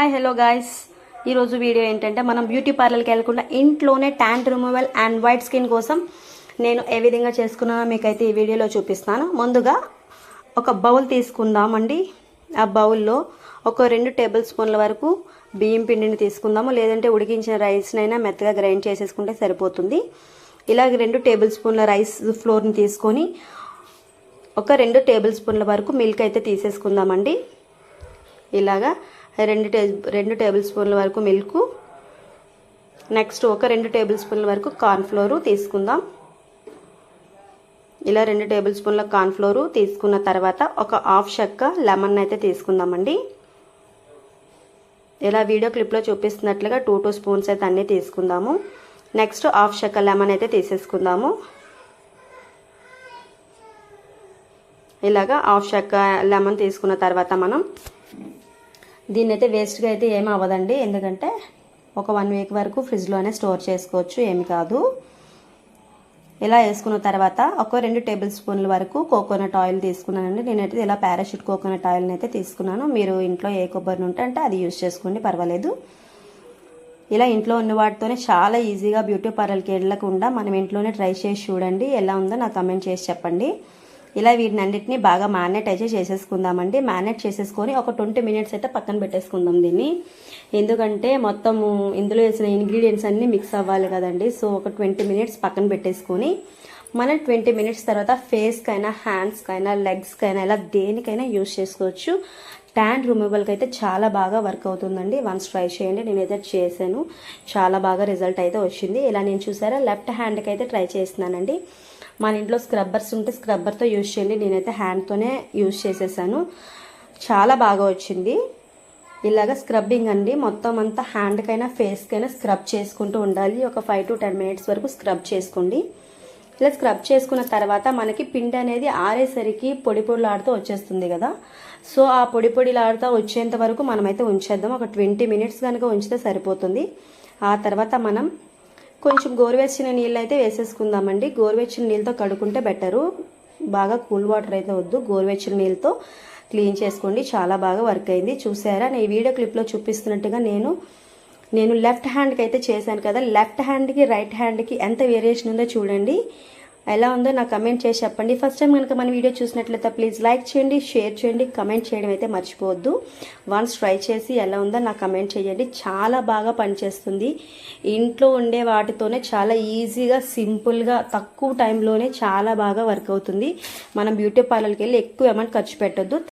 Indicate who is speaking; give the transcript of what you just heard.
Speaker 1: Hi hello guys ఈరోజు video ఏంటంటే మనం బ్యూటీ పార్లర్కి వెళ్ళకుండా ఇంట్లోనే tan removal and white skin కోసం నేను ఏ విధంగా చేసుకున్నానో మీకైతే ఈ వీడియోలో చూపిస్తాను. ముందుగా ఒక బౌల్ తీసుకుందామండి. ఆ బౌల్లో ఒక రెండు టేబుల్ స్పూన్ల వరకు బియ్యం పిండిని తీసుకుందాము. లేదంటే ఉడికించిన రైస్నైనా మెత్తగా గ్రైండ్ చేసేసుకుంటే సరిపోతుంది. ఇలాగ రెండు టేబుల్ స్పూన్ల రైస్ ఫ్లోర్ని తీసుకొని ఒక రెండు టేబుల్ స్పూన్ల వరకు మిల్క్ అయితే తీసేసుకుందామండి. ఇలాగా రెండు టే రెండు టేబుల్ స్పూన్ల వరకు మిల్క్. నెక్స్ట్ ఒక రెండు టేబుల్ స్పూన్ల వరకు కార్న్ఫ్లోరు తీసుకుందాం. ఇలా రెండు టేబుల్ స్పూన్ల కార్న్ఫ్లోరు తీసుకున్న తర్వాత ఒక హాఫ్ చెక్క లెమన్ అయితే తీసుకుందామండి. ఇలా వీడియో క్లిప్లో చూపిస్తున్నట్లుగా టూ టూ స్పూన్స్ అయితే అన్నీ తీసుకుందాము. నెక్స్ట్ హాఫ్ చెక్క లెమన్ అయితే తీసేసుకుందాము. ఇలాగా హాఫ్ చెక్క లెమన్ తీసుకున్న తర్వాత మనం దీన్ని అయితే వేస్ట్గా అయితే ఏమి అవ్వదండి ఎందుకంటే ఒక వన్ వీక్ వరకు ఫ్రిడ్జ్లోనే స్టోర్ చేసుకోవచ్చు. ఏమి కాదు. ఇలా వేసుకున్న తర్వాత ఒక రెండు టేబుల్ స్పూన్ల వరకు కోకోనట్ ఆయిల్ తీసుకున్నానండి. నేనైతే ఇలా పారాషూట్ కోకోనట్ ఆయిల్ని అయితే తీసుకున్నాను. మీరు ఇంట్లో ఏ కొబ్బరిని ఉంటే అంటే అది యూజ్ చేసుకోండి. పర్వాలేదు. ఇలా ఇంట్లో ఉన్న వాటితోనే చాలా ఈజీగా బ్యూటీ పార్లర్కి వెళ్ళకుండా మనం ఇంట్లోనే ట్రై చేసి చూడండి. ఎలా ఉందో నాకు కమెంట్ చేసి చెప్పండి. ఇలా వీటిని అన్నిటిని బాగా మ్యారినేట్ అయితే చేసేసుకుందామండి. మ్యారినేట్ చేసేసుకొని ఒక ట్వంటీ మినిట్స్ అయితే పక్కన పెట్టేసుకుందాం దీన్ని. ఎందుకంటే మొత్తము ఇందులో వేసిన ఇంగ్రీడియంట్స్ అన్నీ మిక్స్ అవ్వాలి కదండి. సో ఒక ట్వంటీ మినిట్స్ పక్కన పెట్టేసుకొని మనం ట్వంటీ మినిట్స్ తర్వాత ఫేస్కైనా హ్యాండ్స్కైనా లెగ్స్కైనా ఇలా దేనికైనా యూజ్ చేసుకోవచ్చు. ట్యాన్ రిమూవల్కి అయితే చాలా బాగా వర్క్ అవుతుందండి. వన్స్ ట్రై చేయండి. నేనైతే చేశాను. చాలా బాగా రిజల్ట్ అయితే వచ్చింది. ఇలా నేను చూసారా? లెఫ్ట్ హ్యాండ్కి అయితే ట్రై చేస్తున్నానండి. మన ఇంట్లో స్క్రబ్బర్స్ ఉంటే స్క్రబ్బర్తో యూజ్ చేయండి. నేనైతే హ్యాండ్తోనే యూజ్ చేసేసాను. చాలా బాగా వచ్చింది. ఇలాగ స్క్రబ్బింగ్ అండి. మొత్తం అంతా హ్యాండ్కైనా ఫేస్కైనా స్క్రబ్ చేసుకుంటూ ఉండాలి. ఒక ఫైవ్ టు టెన్ మినిట్స్ వరకు స్క్రబ్ చేసుకోండి. ఇలా స్క్రబ్ చేసుకున్న తర్వాత మనకి పిండి అనేది ఆరేసరికి పొడి పొడిలాడుతూ వచ్చేస్తుంది కదా. సో ఆ పొడి పొడిలాడుతూ వచ్చేంత వరకు మనమైతే ఉంచేద్దాం. ఒక ట్వంటీ మినిట్స్ కనుక ఉంచితే సరిపోతుంది. ఆ తర్వాత మనం కొంచెం గోరువెచ్చిన నీళ్ళు అయితే వేసేసుకుందామండి. గోరువెచ్చిన నీళ్ళతో కడుక్కుంటే బెటరు. బాగా కూల్ వాటర్ అయితే వద్దు. గోరువెచ్చిన నీళ్ళతో క్లీన్ చేసుకోండి. చాలా బాగా వర్క్ అయింది. చూసారా? నేను వీడియో క్లిప్లో చూపిస్తున్నట్టుగా నేను నేను లెఫ్ట్ హ్యాండ్కి అయితే చేశాను కదా. లెఫ్ట్ హ్యాండ్కి రైట్ హ్యాండ్కి ఎంత వేరియేషన్ ఉందో చూడండి. ఎలా ఉందో నాకు కమెంట్ చేసి చెప్పండి. ఫస్ట్ టైం కనుక మన వీడియో చూసినట్లయితే ప్లీజ్ లైక్ చేయండి షేర్ చేయండి కమెంట్ చేయడం అయితే మర్చిపోవద్దు. వన్స్ ట్రై చేసి ఎలా ఉందో నాకు కమెంట్ చేయండి. చాలా బాగా పనిచేస్తుంది. ఇంట్లో ఉండే వాటితోనే చాలా ఈజీగా సింపుల్గా తక్కువ టైంలోనే చాలా బాగా వర్క్ అవుతుంది. మనం బ్యూటీ పార్లర్కి వెళ్ళి ఎక్కువ అమౌంట్ ఖర్చు పెట్టొద్దు.